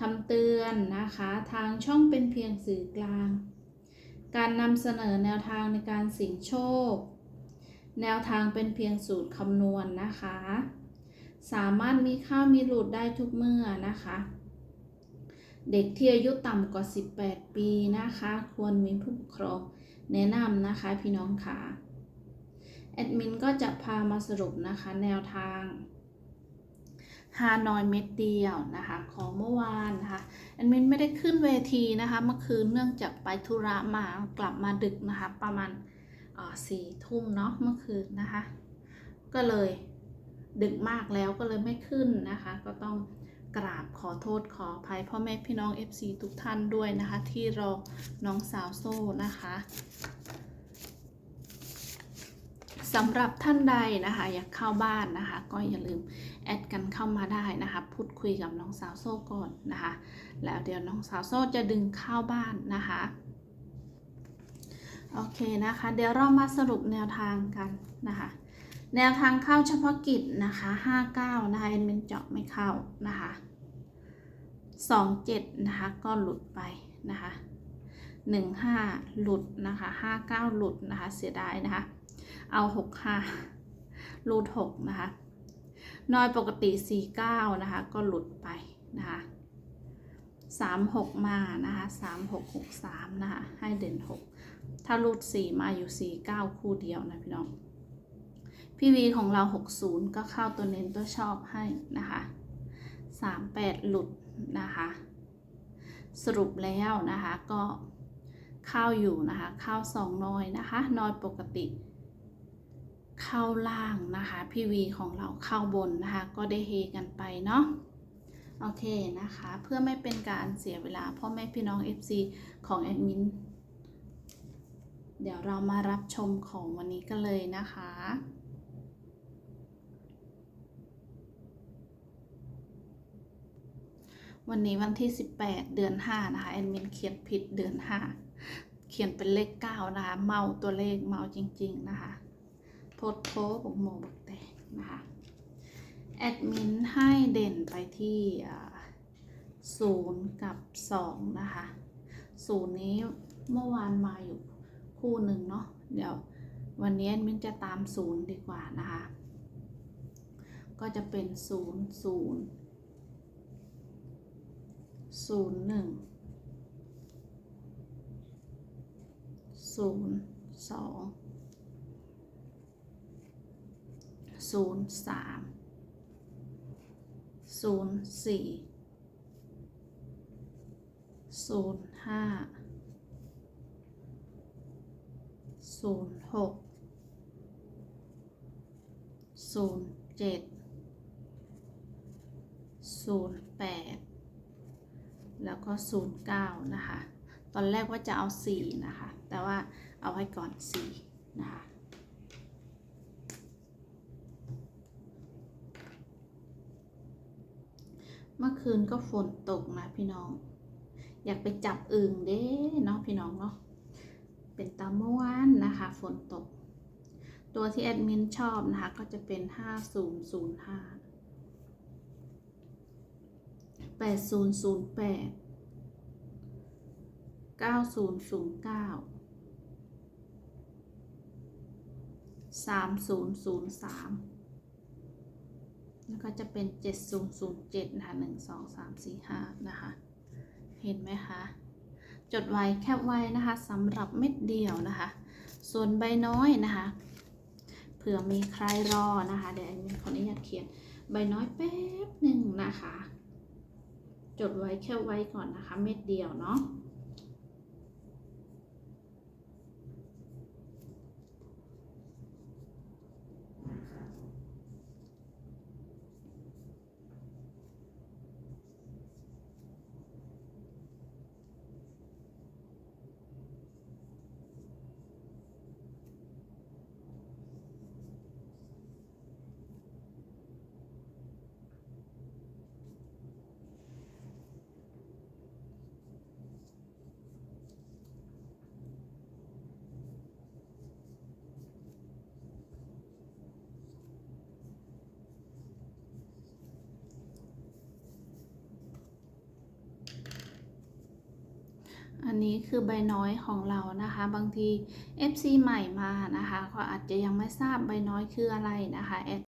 คำเตือนนะคะ ทางช่องเป็นเพียงสื่อกลาง การนำเสนอแนวทางในการเสี่ยงโชค แนวทางเป็นเพียงสูตรคำนวณนะคะ สามารถมีข้าวมีหลุดได้ทุกเมื่อนะคะ เด็กที่อายุต่ำกว่า 18 ปีนะคะ ควรมีผู้ปกครองแนะนำนะคะพี่น้องค่ะแอดมินก็จะพามาสรุปนะคะแนวทาง ฮานอยเม็ดเดียวนะคะของเมื่อวานนะคะแอดมินไม่ได้ขึ้นเวทีนะคะเมื่อคืนเนื่องจากไปธุระมากลับมาดึกนะคะประมาณสี่ทุ่มเนาะเมื่อคืนนะคะ ก็เลยดึกมากแล้วก็เลยไม่ขึ้นนะคะ ก็ต้องกราบขอโทษขออภัยพ่อแม่พี่น้อง FC ทุกท่านด้วยนะคะ ที่รอน้องสาวโซ่นะคะ สำหรับท่านใดนะคะอยากเข้าบ้านนะคะ ก็อย่าลืมแอดกันเข้ามาได้นะคะ พูดคุยกับน้องสาวโซ่ก่อนนะคะ แล้วเดี๋ยวน้องสาวโซ่จะดึงเข้าบ้านนะคะโอเคนะคะ เดี๋ยวเรามาสรุปแนวทางกันนะคะ แนวทางเข้าเฉพาะกิจนะคะ 59 นะคะเอ็นเมนเจาะไม่เข้านะคะ 27 นะคะ ก็หลุดไปนะคะ 15 หลุดนะคะ 59 หลุดนะคะ เสียดายนะคะ เอาหกห้ารูดหกนะคะนอยปกติสี่เก้านะคะ ก็หลุดไปนะคะสามหกมานะคะสามหกหกสามนะคะ ให้เด่นหกถ้ารูดสี่มาอยู่สี่เก้าคู่เดียวนะพี่น้อง พี่วีของเราหกศูนย์ก็เข้าตัวเน้นตัวชอบให้นะคะสามแปดหลุดนะคะ สรุปแล้วนะคะก็เข้าอยู่นะคะ เข้าสองน้อยนะคะ น้อยปกติ เข้าล่างนะคะ พี่วีของเราเข้าบนนะคะ ก็ได้เฮกันไปเนาะโอเคนะคะ เพื่อไม่เป็นการเสียเวลาพ่อแม่พี่น้อง FC ของแอดมินเดี๋ยวเรามารับชมของวันนี้กันเลยนะคะวันนี้วันที่ 18 เดือน 5 นะคะแอดมินเขียนผิดเดือน 5 เขียนเป็นเลข 9 นะคะ เมาตัวเลขเมาจริง ๆ นะคะ โพสโพบกโมบกแตกนะคะ แอดมินให้เด่นไปที่ศูนย์กับสองนะคะศูนย์นี้เมื่อวานมาอยู่คู่หนึ่งเนาะเดี๋ยววันนี้แอดมินจะตามศูนย์ดีกว่านะคะ ก็จะเป็นศูนย์ศูนย์ศูนย์หนึ่งศูนย์สอง ศูนย์สามศูนย์สี่ศูนย์ห้าศูนย์หกศูนย์เจ็ดศูนย์แปดแล้วก็ศูนย์เก้านะคะ ตอนแรกว่าจะเอาสี่นะคะ แต่ว่าเอาไว้ก่อนสี่นะคะ เมื่อคืนก็ฝนตกนะพี่น้อง อยากไปจับอึ่งเด้เนาะพี่น้องเนาะเป็นตาม้วนนะคะฝนตก ตัวที่แอดมินชอบนะคะ ก็จะเป็น 5005 8008 9009 3003 แล้วก็จะเป็น 7007 นะคะ 1 2 3 4 5 นะคะ เห็นไหมคะ จดไว้แคบไว้นะคะสำหรับเม็ดเดียวนะคะ ส่วนใบน้อยนะคะ เผื่อมีใครรอนะคะ เดี๋ยวอันนี้ขออนุญาตเขียนใบน้อยแป๊บหนึ่งนะคะ จดไว้แค่ไว้ก่อนนะคะ เม็ดเดียวเนาะ นี้คือใบน้อยของเรานะคะ บางที FC ใหม่มานะคะ ก็อาจจะยังไม่ทราบใบน้อยคืออะไรนะคะแอด